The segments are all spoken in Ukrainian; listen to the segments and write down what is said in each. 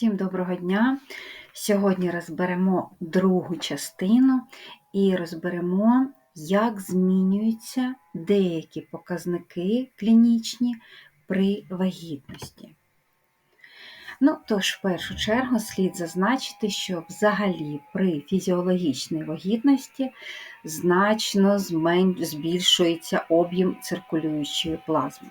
Всім доброго дня! Сьогодні розберемо другу частину і розберемо, як змінюються деякі показники клінічні при вагітності. Ну, тож, в першу чергу, слід зазначити, що взагалі при фізіологічній вагітності значно збільшується об'єм циркулюючої плазми.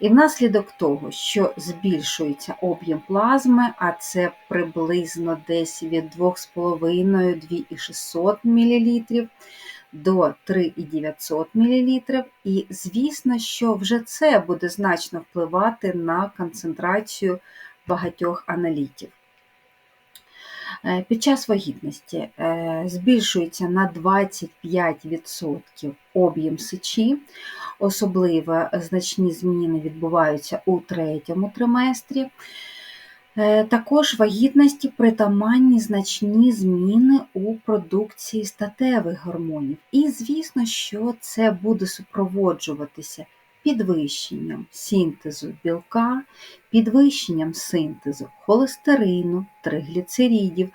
І внаслідок того, що збільшується об'єм плазми, а це приблизно десь від 2,5-2,600 мл до 3,900 мл, і звісно, що вже це буде значно впливати на концентрацію багатьох аналітів. Е, під час вагітності е, збільшується на 25% об'єм сечі, особливо значні зміни відбуваються у третьому триместрі. Е, також вагітності притаманні значні зміни у продукції статевих гормонів. І, звісно, що це буде супроводжуватися підвищенням синтезу білка, підвищенням синтезу холестерину, тригліцеридів.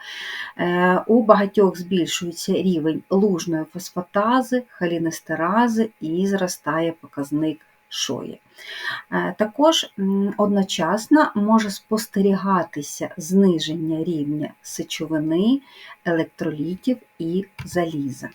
Е, у багатьох збільшується рівень лужної фосфатази, холінестерази і зростає показник шої. Е, також одночасно може спостерігатися зниження рівня сечовини, електролітів і заліза.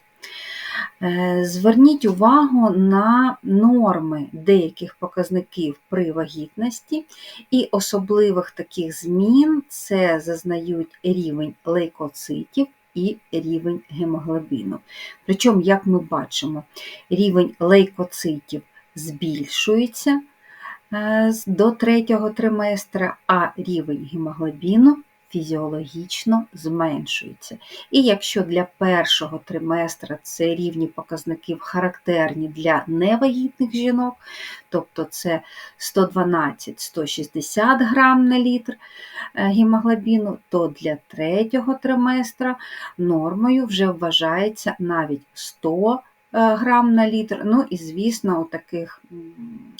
Е, зверніть увагу на норми деяких показників при вагітності, і особливих таких змін це зазнають рівень лейкоцитів і рівень гемоглобіну. Причому, як ми бачимо, рівень лейкоцитів збільшується е, до третього триместра, а рівень гемоглобіну фізіологічно зменшується. І якщо для першого триместра це рівні показників характерні для невагітних жінок, тобто це 112-160 грам на літр е, гемоглобіну, то для третього триместра нормою вже вважається навіть 100 Е, грам на літр. Ну і, звісно, у таких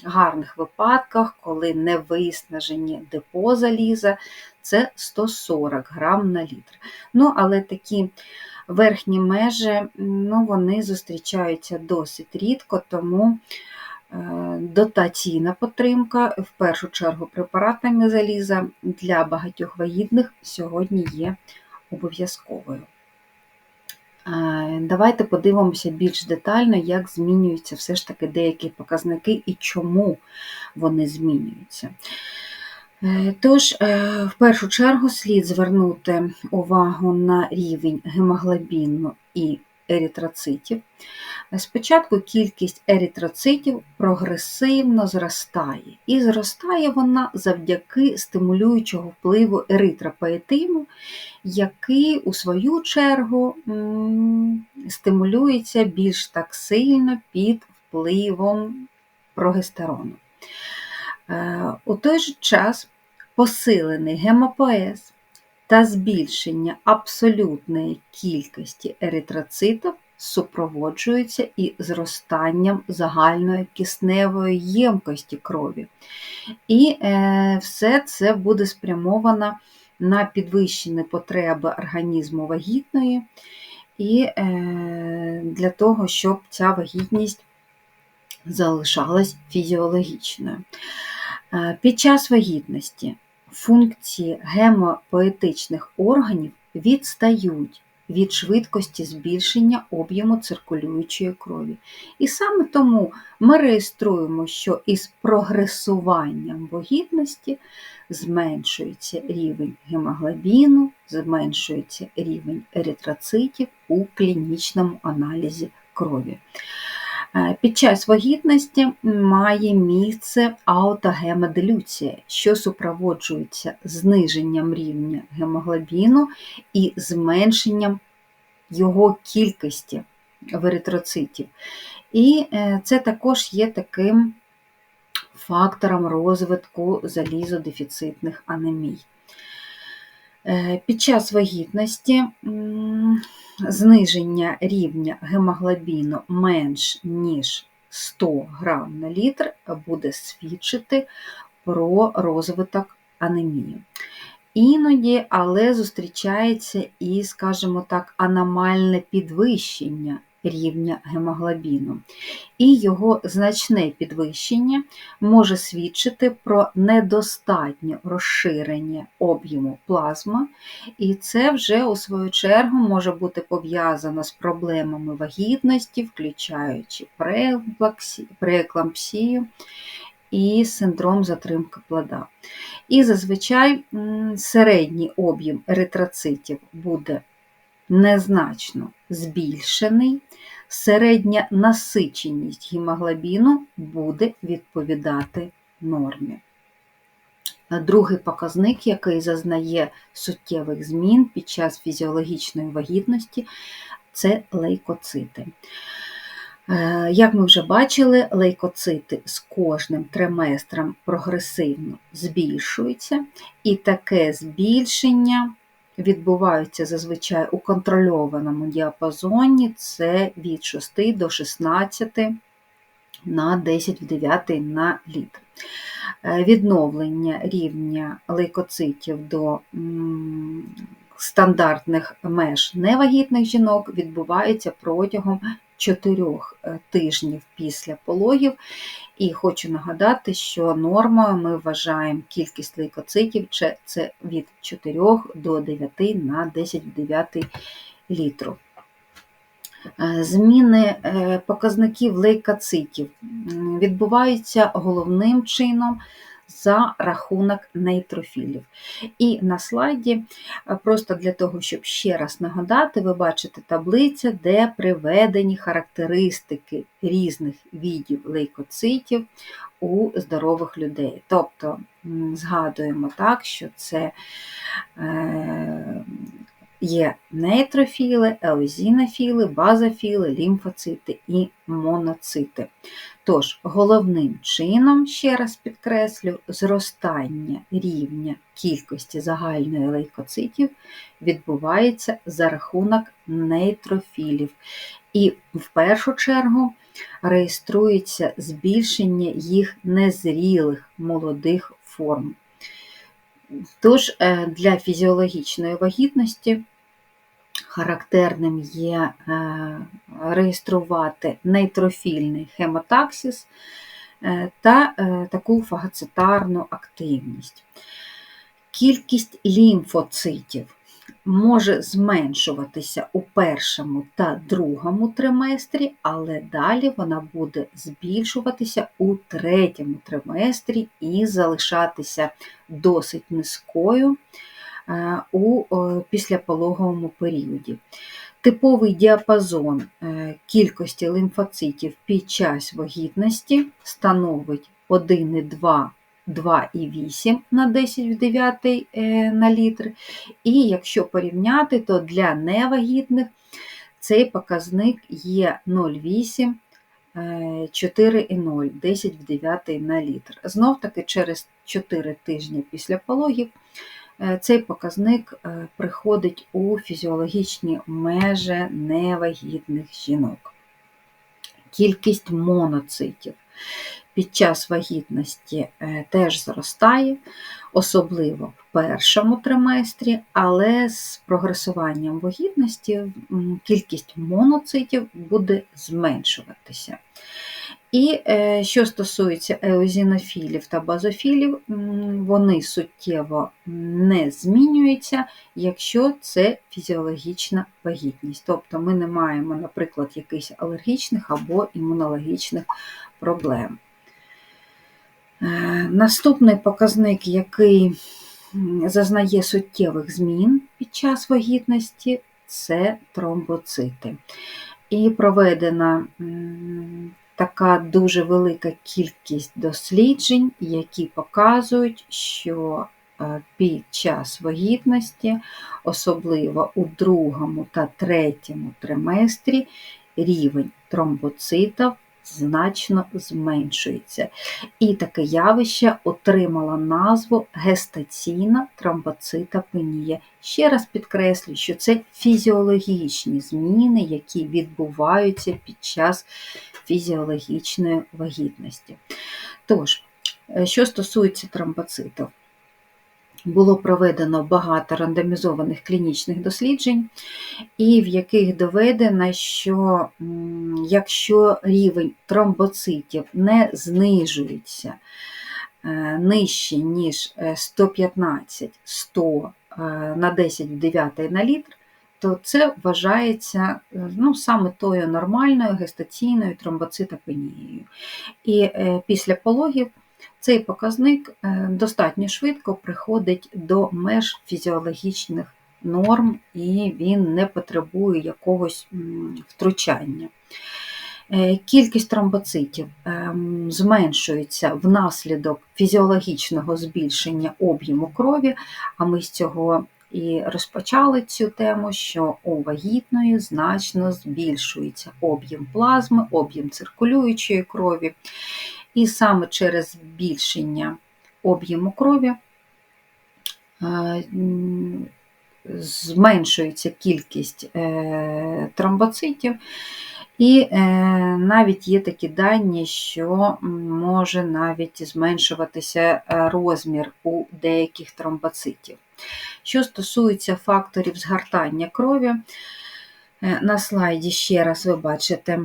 гарних випадках, коли не виснажені депо заліза, це 140 грам на літр. Ну, але такі верхні межі ну, вони зустрічаються досить рідко, тому е, дотаційна потримка, в першу чергу препаратами заліза для багатьох вагітних сьогодні є обов'язковою. Давайте подивимося більш детально, як змінюються все ж таки деякі показники і чому вони змінюються. Е, тож, е, в першу чергу, слід звернути увагу на рівень гемоглобіну і еритроцитів. Спочатку кількість еритроцитів прогресивно зростає, і зростає вона завдяки стимулюючого впливу еритропоетину, який, у свою чергу, стимулюється більш так сильно під впливом прогестерону. Е, у той же час посилений гемопоез та збільшення абсолютної кількості еритроцитів супроводжується і зростанням загальної кисневої ємкості крові. І е, все це буде спрямовано на підвищені потреби організму вагітної, і е, для того, щоб ця вагітність залишалась фізіологічною. Е, під час вагітності функції гемопоетичних органів відстають від швидкості збільшення об'єму циркулюючої крові. І саме тому ми реєструємо, що із прогресуванням вагітності зменшується рівень гемоглобіну, зменшується рівень еритроцитів у клінічному аналізі крові. Е, під час вагітності має місце аутогемоделюція, що супроводжується зниженням рівня гемоглобіну і зменшенням його кількості в еритроцитів. І е, це також є таким фактором розвитку залізодефіцитних анемій. Е, під час вагітності зниження рівня гемоглобіну менш ніж 100 грам на літр буде свідчити про розвиток анемії. Іноді, але зустрічається і, скажімо так, аномальне підвищення рівня гемоглобіну. І його значне підвищення може свідчити про недостатнє розширення об'єму плазми, і це вже, у свою чергу, може бути пов'язано з проблемами вагітності, включаючи прееклампсію і синдром затримки плода. І зазвичай середній об'єм еритроцитів буде незначно збільшений, середня насиченість гемоглобіну буде відповідати нормі. Другий показник, який зазнає суттєвих змін під час фізіологічної вагітності, це лейкоцити. Е, як ми вже бачили, лейкоцити з кожним триместром прогресивно збільшуються, і таке збільшення відбуваються зазвичай у контрольованому діапазоні це від 6 до 16 на 10 в 9 на літр. Е, відновлення рівня лейкоцитів до стандартних меж невагітних жінок відбувається протягом 4 е, тижнів після пологів. І хочу нагадати, що нормою ми вважаємо кількість лейкоцитів це від 4 до 9 на 10 в 9 літру. Е, зміни е, показників лейкоцитів відбуваються головним чином за рахунок нейтрофілів. І на слайді, е, просто для того, щоб ще раз нагадати, ви бачите таблицю, де приведені характеристики різних видів лейкоцитів у здорових людей. Тобто згадуємо так, що це Є нейтрофіли, еозінофіли, базофіли, лімфоцити і моноцити. Тож, головним чином, ще раз підкреслю, зростання рівня кількості загальної лейкоцитів відбувається за рахунок нейтрофілів. І в першу чергу реєструється збільшення їх незрілих молодих форм. Тож, е, для фізіологічної вагітності характерним є е, реєструвати нейтрофільний хемотаксис е, та таку фагоцитарну активність. Кількість лімфоцитів може зменшуватися у першому та другому триместрі, але далі вона буде збільшуватися у третьому триместрі і залишатися досить низькою е, у післяпологовому періоді. Типовий діапазон е, кількості лимфоцитів під час вагітності становить 1,2 2,8 на 10 в 9 е, на літр. І якщо порівняти, то для невагітних цей показник є 0,8. 4,0, 10 в 9 на літр. Знов таки через 4 тижні після пологів е, цей показник е, приходить у фізіологічні межі невагітних жінок. Кількість моноцитів під час вагітності е, теж зростає, особливо в першому триместрі, але з прогресуванням вагітності кількість моноцитів буде зменшуватися. І е, що стосується еозінофілів та базофілів, вони суттєво не змінюються, якщо це фізіологічна вагітність. Тобто ми не маємо, наприклад, якихось алергічних або імунологічних проблем. Е, наступний показник, який зазнає суттєвих змін під час вагітності, це тромбоцити. І проведена така дуже велика кількість досліджень, які показують, що е, під час вагітності, особливо у другому та третьому триместрі, рівень тромбоцитів значно зменшується. І таке явище отримало назву гестаційна тромбоцитопенія. Ще раз підкреслю, що це фізіологічні зміни, які відбуваються під час фізіологічної вагітності. Тож, е, що стосується тромбоцитів, було проведено багато рандомізованих клінічних досліджень, і в яких доведено, що якщо рівень тромбоцитів не знижується е, нижче, ніж 115-100 е, на 10 в 9 на літр, то це вважається ну, саме тою нормальною гестаційною тромбоцитопенією. І після пологів цей показник е, достатньо швидко приходить до меж фізіологічних норм і він не потребує якогось втручання. Е, кількість тромбоцитів зменшується внаслідок фізіологічного збільшення об'єму крові, а ми з цього і розпочали цю тему, що у вагітної значно збільшується об'єм плазми, об'єм циркулюючої крові. І саме через збільшення об'єму крові е, зменшується кількість е, тромбоцитів, і е, навіть є такі дані, що може навіть зменшуватися розмір у деяких тромбоцитів. Що стосується факторів згортання крові, Е, на слайді ще раз ви бачите,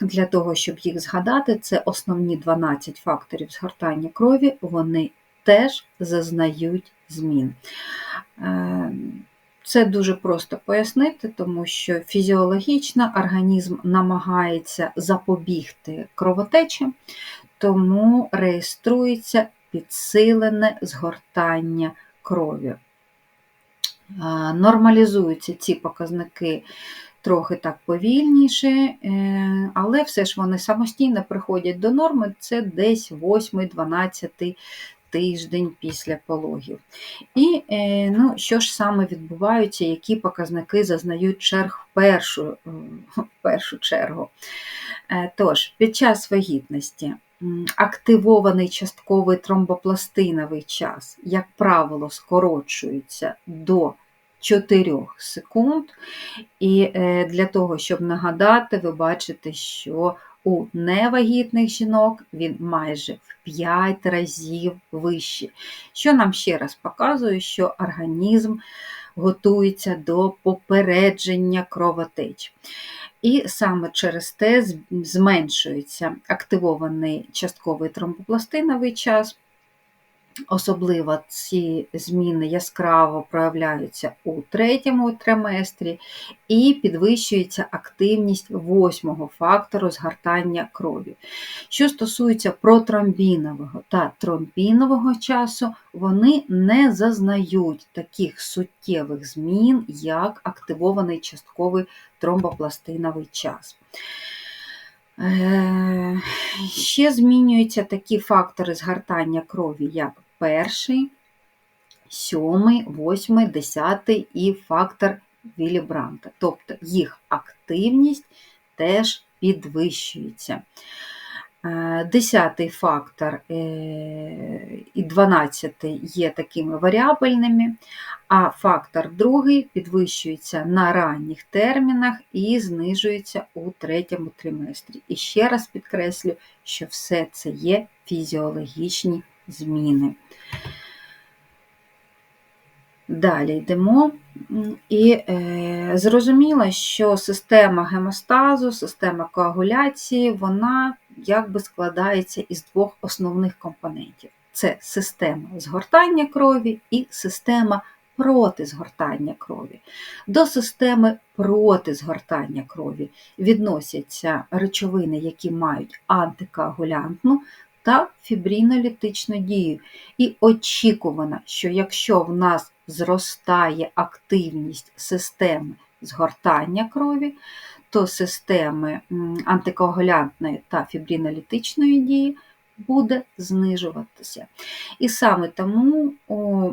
для того, щоб їх згадати, це основні 12 факторів згортання крові, вони теж зазнають змін. Е, це дуже просто пояснити, тому що фізіологічно організм намагається запобігти кровотечі, тому реєструється підсилене згортання крові. Е, нормалізуються ці показники трохи так повільніше, е, але все ж вони самостійно приходять до норми, це десь 8-12 тиждень після пологів. І е, ну, що ж саме відбуваються, які показники зазнають черг в першу, в першу чергу. Е, тож, під час вагітності. Активований частковий тромбопластиновий час, як правило, скорочується до 4 секунд. І е, для того, щоб нагадати, ви бачите, що у невагітних жінок він майже в 5 разів вищий. Що нам ще раз показує, що організм готується до попередження кровотеч. І саме через те зменшується активований частковий тромбопластиновий час. Особливо ці зміни яскраво проявляються у третьому триместрі і підвищується активність восьмого фактору згортання крові. Що стосується протромбінового та тромбінового часу, вони не зазнають таких суттєвих змін, як активований частковий тромбопластиновий час. Е, ще змінюються такі фактори згортання крові, як перший, сьомий, восьмий, десятий і фактор Вілібранта. Тобто їх активність теж підвищується. Е, десятий фактор е, і дванадцятий є такими варіабельними, а фактор другий підвищується на ранніх термінах і знижується у третьому триместрі. І ще раз підкреслю, що все це є фізіологічні зміни. Далі йдемо і е, зрозуміло, що система гемостазу, система коагуляції, вона якби складається із двох основних компонентів: це система згортання крові і система проти згортання крові. До системи проти згортання крові відносяться речовини, які мають антикоагулянтну та фібринолітичну дію. І очікувано, що якщо в нас зростає активність системи згортання крові, то системи антикоагулянтної та фібринолітичної дії буде знижуватися. І саме тому у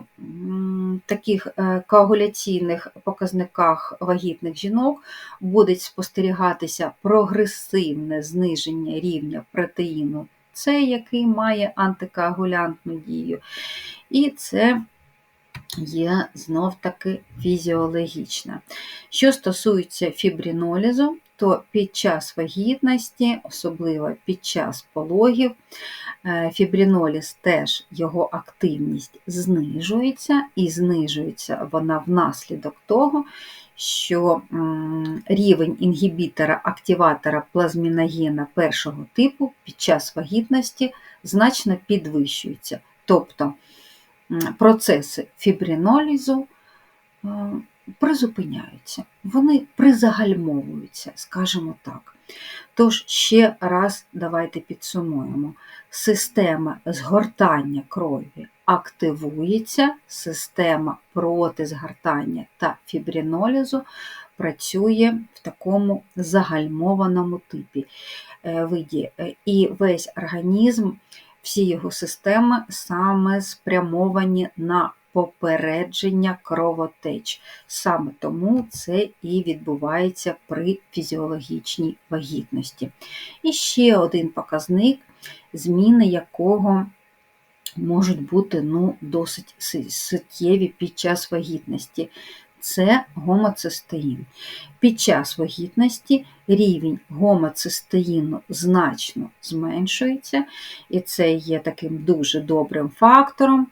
таких е, коагуляційних показниках вагітних жінок буде спостерігатися прогресивне зниження рівня протеїну С, який має антикоагулянтну дію. І це Є знов-таки фізіологічна. Що стосується фібринолізу, то під час вагітності, особливо під час пологів, е, фібриноліз теж його активність знижується, і знижується вона внаслідок того, що рівень інгібітора-активатора плазміногена першого типу під час вагітності значно підвищується. Тобто процеси фібринолізу е, призупиняються, вони призагальмовуються, скажімо так. Тож, ще раз давайте підсумуємо: система згортання крові активується, система протизгортання та фібринолізу працює в такому загальмованому типі е, виді. Е, і весь організм, всі його системи саме спрямовані на попередження кровотеч. Саме тому це і відбувається при фізіологічній вагітності. І ще один показник, зміни якого можуть бути ну, досить суттєві під час вагітності. Це гомоцистеїн. Під час вагітності рівень гомоцистеїну значно зменшується, і це є таким дуже добрим фактором.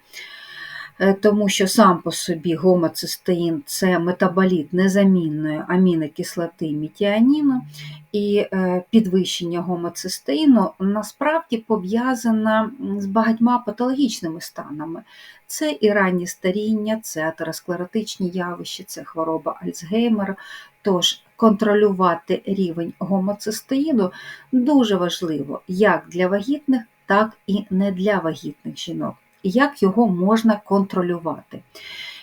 Е, тому що сам по собі гомоцистеїн це метаболіт незамінної амінокислоти мітіаніну, і е, підвищення гомоцистеїну насправді пов'язане з багатьма патологічними станами. Це і раннє старіння, це атеросклеротичні явища, це хвороба Альцгеймера. Тож контролювати рівень гомоцистеїну дуже важливо як для вагітних, так і не для вагітних жінок як його можна контролювати.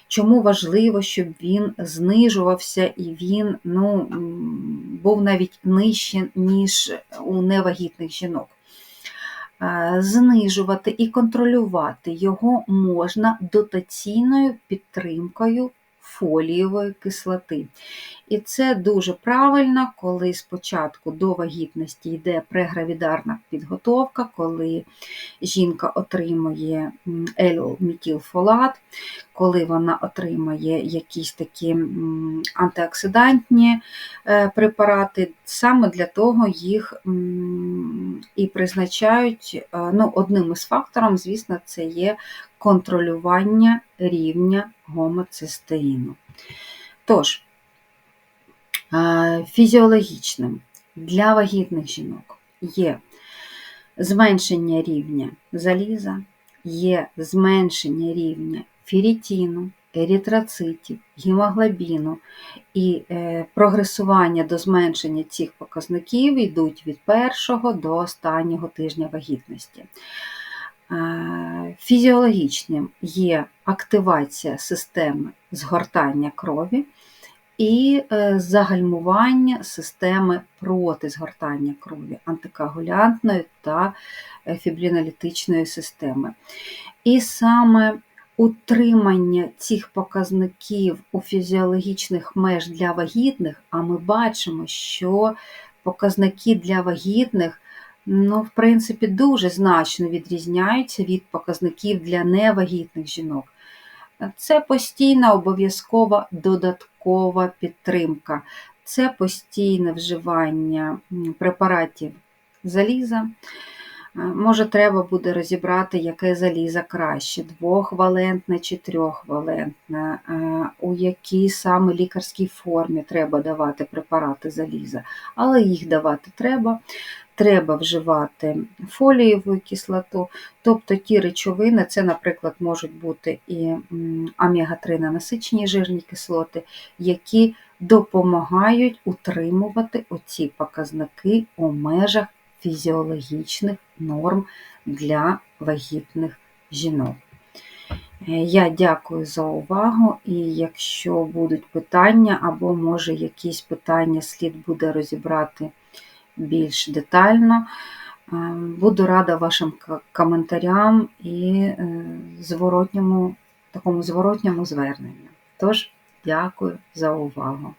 Чому важливо, щоб він знижувався і він ну, був навіть нижче, ніж у невагітних жінок. Знижувати і контролювати його можна дотаційною підтримкою фолієвої кислоти. І це дуже правильно, коли спочатку до вагітності йде прегравідарна підготовка, коли жінка отримує L-метілфолат, коли вона отримає якісь такі антиоксидантні е, препарати, саме для того їх і призначають е, ну, одним із факторів, звісно, це є контролювання рівня гомоцистеїну. Тож, фізіологічним для вагітних жінок є зменшення рівня заліза, є зменшення рівня ферритіну, еритроцитів, гемоглобіну і е, прогресування до зменшення цих показників йдуть від першого до останнього тижня вагітності. Фізіологічним є активація системи згортання крові і е, загальмування системи протизгортання крові, антикоагулянтної та е, фібринолітичної системи. І саме утримання цих показників у фізіологічних меж для вагітних, а ми бачимо, що показники для вагітних ну, в принципі, дуже значно відрізняються від показників для невагітних жінок. Це постійна обов'язкова додаткова підтримка, це постійне вживання препаратів заліза. Е, може, треба буде розібрати, яке залізо краще, двохвалентне чи трьохвалентне, е, у якій саме лікарській формі треба давати препарати заліза, але їх давати треба. Треба вживати фолієву кислоту, тобто ті речовини, це, наприклад, можуть бути і омега-3 насичені жирні кислоти, які допомагають утримувати оці показники у межах фізіологічних норм для вагітних жінок. Е, я дякую за увагу, і якщо будуть питання, або, може, якісь питання слід буде розібрати більш детально, е, буду рада вашим коментарям і е, зворотньому, такому зворотньому зверненню. Тож, дякую за увагу.